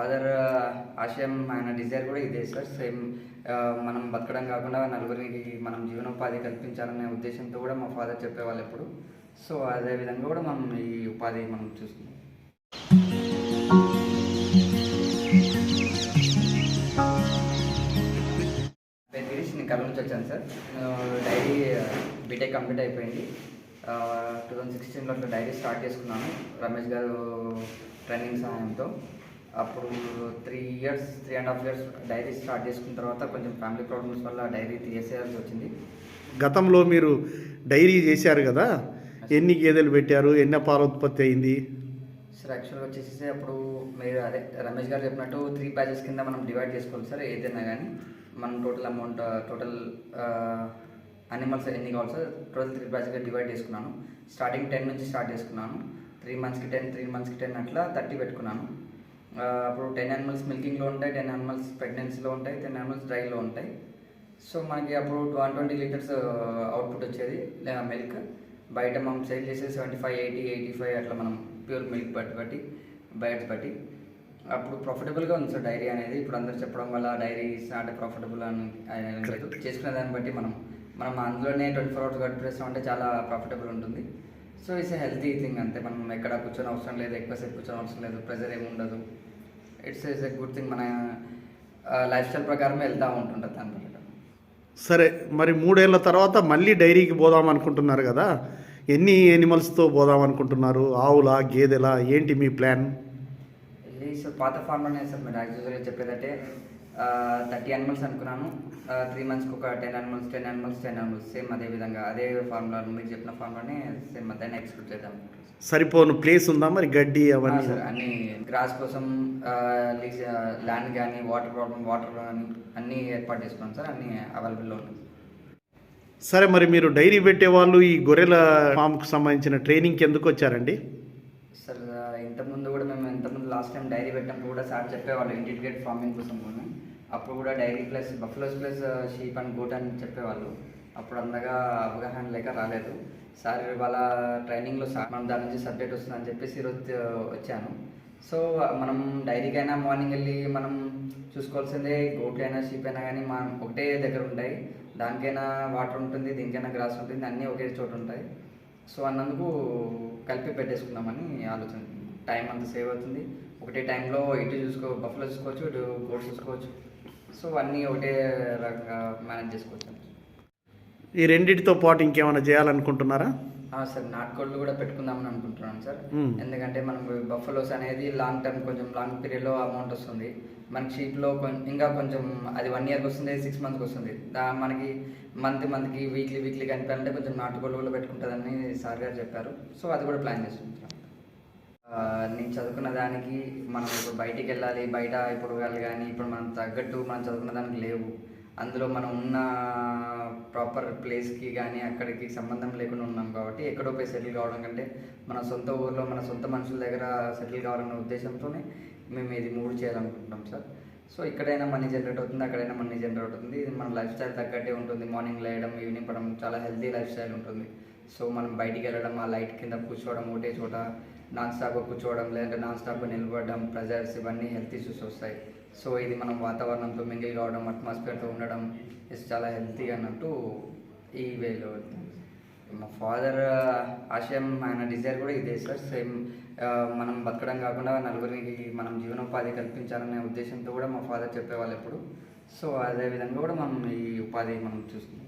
Father ఆశయం uh, ఆయన Dzire కూడా ఇదే సార్ సేమ్ uh, మనం బతకడం కాకుండా నలుగురికి మనం జీవనోపాధి కల్పించాలనే ఉద్దేశంతో కూడా మా ఫాదర్ చెప్పేవాళ్ళు ఎప్పుడు. సో అదే విధంగా కూడా మనం ఈ ఉపాధి మనం చూస్తున్నాం. పేరు గిరీష్ నేను కర్నూలు నుంచి వచ్చాను sir uh, dairy B Tech complete అయిపోయింది. టూ థౌజండ్ సిక్స్టీన్లో అట్లా డైరీ స్టార్ట్ చేసుకున్నాను. రమేష్ గారు ట్రైనింగ్ సహాయంతో. అప్పుడు three years three and half years dairy start చేసుకున్న తర్వాత కొంచెం ఫ్యామిలీ ప్రాబ్లమ్స్ వల్ల డైరీ తీసేయాల్సి వచ్చింది. గతంలో మీరు డైరీ చేశారు కదా? ఎన్ని గేదెలు పెట్టారు? ఎన్ని పాల ఉత్పత్తి అయింది? సార్ యాక్చువల్గా వచ్చేసి అప్పుడు మీరు అదే రమేష్ గారు చెప్పినట్టు త్రీ ప్యాచెస్ కింద మనం డివైడ్ చేసుకోవాలి సార్ ఏదైనా కానీ. మనం టోటల్ అమౌంట్ టోటల్ అనిమల్స్ ఎన్ని కావాలి సార్ టోటల్ త్రీ ప్యాచెస్గా డివైడ్ చేసుకున్నాను. స్టార్టింగ్ టెన్ నుంచి స్టార్ట్ చేసుకున్నాను. త్రీ మంత్స్కి టెన్ త్రీ మంత్స్కి టెన్ అట్లా థర్టీ పెట్టుకున్నాను. అప్పుడు టెన్ అనిమల్స్ మిల్కింగ్లో ఉంటాయి టెన్ అనిమల్స్ ప్రెగ్నెన్సీలో ఉంటాయి టెన్ అనిమల్స్ డ్రైలో ఉంటాయి. సో మనకి అప్పుడు వన్ ట్వంటీ లీటర్స్ అవుట్పుట్ వచ్చేది మిల్క్ బయట మనం సేల్ చేసే seventy five eighty eighty five అట్లా మనం ప్యూర్ మిల్క్ బట్టి బట్టి బయట బట్టి అప్పుడు ప్రాఫిటబుల్గా ఉంది సార్ డైరీ అనేది. ఇప్పుడు అందరు చెప్పడం వల్ల డైరీ ఇస్ నాట్ ప్రాఫిటబుల్ అని చేసుకునే దాన్ని బట్టి మనం మనం అందులోనే ట్వంటీ ఫోర్ అవర్స్ గడిపేస్తాం అంటే చాలా ప్రాఫిటబుల్ ఉంటుంది. సో ఇట్స్ హెల్తీ థింగ్ అంతే. మనం ఎక్కడ కూర్చొని అవసరం లేదు ఎక్కువసేపు కూర్చొని అవసరం లేదు ప్రెజర్ ఏమి ఉండదు. It's is a good thing మన లైఫ్ స్టైల్ ప్రకారమే వెళ్తూ ఉంటుంటుంది దాని ప్రకారం. సరే మరి మూడేళ్ళ తర్వాత మళ్ళీ డైరీకి పోదాం అనుకుంటున్నారు కదా? ఎన్ని ఎనిమల్స్తో పోదాం అనుకుంటున్నారు? ఆవులా గేదెలా? ఏంటి మీ ప్లాన్ పాత ఫార్మ్లోనే సార్ మీరు యాక్చువల్గా చెప్పేదంటే థర్టీ అనిమల్స్ అనుకున్నాను. త్రీ మంత్స్కి ఒక ten animals ten animals ten animals same అదే విధంగా అదే ఫార్ములా మీరు చెప్పిన ఫార్ములానే సేమ్ అదే ఎక్స్పెక్ట్ చేద్దాం. సరిపోను ప్లేస్ ఉందా మరి? గడ్డి అవన్నీ? సార్ అన్ని గ్రాస్ కోసం లీజ్ ల్యాండ్ కానీ వాటర్ ప్రాబ్లం వాటర్ కానీ అన్నీ ఏర్పాటు చేసుకున్నాం సార్ అన్నీ అవైలబుల్లో ఉన్నాయి. సరే మరి మీరు డైరీ పెట్టే వాళ్ళు ఈ గొర్రెల ఫామ్కి సంబంధించిన ట్రైనింగ్కి ఎందుకు వచ్చారండి? సార్ ఇంతకుముందు కూడా మేము ఇంతకుముందు లాస్ట్ టైం డైరీ పెట్టినప్పుడు కూడా సార్ చెప్పేవాళ్ళు ఇంటిగ్రేట్ ఫార్మింగ్ కోసం కూడా. అప్పుడు కూడా dairy plus buffaloes plus sheep and goat అని చెప్పేవాళ్ళు. అప్పుడు అంతగా అవగాహన లేక రాలేదు. సార్ వాళ్ళ ట్రైనింగ్లో సార్ మనం దాని నుంచి సబ్జెక్ట్ వస్తుందని చెప్పేసి ఈరోజు వచ్చాను. సో మనం డైరీకైనా మార్నింగ్ వెళ్ళి మనం చూసుకోవాల్సిందే గోట్లైనా అయినా షీప్ అయినా కానీ మనం ఒకటే దగ్గర ఉంటాయి. దానికైనా వాటర్ ఉంటుంది దీనికైనా గ్రాస్ ఉంటుంది అన్నీ ఒకే చోట ఉంటాయి. సో అన్నందుకు కలిపి పెట్టేసుకుందామని ఆలోచన టైం అంత సేవ్ అవుతుంది. ఒకటే టైంలో ఇటు చూసుకో బఫ్లో చూసుకోవచ్చు ఇటు గోడ్స్ చూసుకోవచ్చు. సో అన్నీ ఒకటే రకంగా మేనేజ్ చేసుకోవచ్చు ఈ రెండింటితో పాటు ఇంకేమైనా చేయాలనుకుంటున్నారా? సార్ నాటుకోళ్ళు కూడా పెట్టుకుందామని అనుకుంటున్నాను సార్. ఎందుకంటే మనం బఫలోస్ అనేది లాంగ్ టర్మ్ కొంచెం లాంగ్ పీరియడ్లో అమౌంట్ వస్తుంది. మనకి షీప్లో ఇంకా కొంచెం అది వన్ ఇయర్కి వస్తుంది సిక్స్ మంత్స్కి వస్తుంది. దా మనకి మంత్ మంత్కి వీక్లీ వీక్లీ కనిపించాలంటే కొంచెం నాటుకోళ్ళు కూడా పెట్టుకుంటుందని సార్ గారు చెప్పారు. సో అది కూడా ప్లాన్ చేస్తున్నాం ఆ, నేను చదువుకున్న దానికి మనం ఇప్పుడు బయటికి వెళ్ళాలి బయట ఇప్పుడు వెళ్ళాలి కానీ ఇప్పుడు మనం తగ్గట్టు మనం చదువుకున్న దానికి లేవు. అందులో మనం ఉన్న ప్రాపర్ ప్లేస్కి కానీ అక్కడికి సంబంధం లేకుండా ఉన్నాం కాబట్టి ఎక్కడో పోయి సెటిల్ కావడం కంటే మన సొంత ఊర్లో మన సొంత మనుషుల దగ్గర సెటిల్ కావాలన్న ఉద్దేశంతోనే మేము ఇది మూడు చేయాలనుకుంటున్నాం సార్. సో ఇక్కడైనా మనీ జనరేట్ అవుతుంది అక్కడైనా మనీ జనరేట్ అవుతుంది. ఇది మన లైఫ్ స్టైల్ తగ్గట్టే ఉంటుంది. మార్నింగ్ లేయడం ఈవినింగ్ పడడం చాలా హెల్తీ లైఫ్ స్టైల్ ఉంటుంది. సో మనం బయటికి వెళ్ళడం ఆ లైట్ కింద కూర్చోవడం ఒకటే చోట నాన్ స్టాప్గా కూర్చోవడం లేదంటే నాన్ స్టాప్గా నిలబడడం ప్రెజర్స్ ఇవన్నీ హెల్త్ ఇష్యూస్ వస్తాయి. సో ఇది మనం వాతావరణంతో మింగిల్ కావడం అట్మాస్ఫియర్తో ఉండడం ఇస్ చాలా హెల్తీ అన్నట్టు ఈ వేలో మా ఫాదర్ ఆశయం ఆయన డిజైర్ కూడా ఇదే సార్. సేమ్ మనం బతకడం కాకుండా నలుగురికి మనం జీవనోపాధి కల్పించాలనే ఉద్దేశంతో కూడా మా ఫాదర్ చెప్పేవాళ్ళు ఎప్పుడు. సో అదే విధంగా కూడా మనం ఈ ఉపాధి మనం చూస్తున్నాం.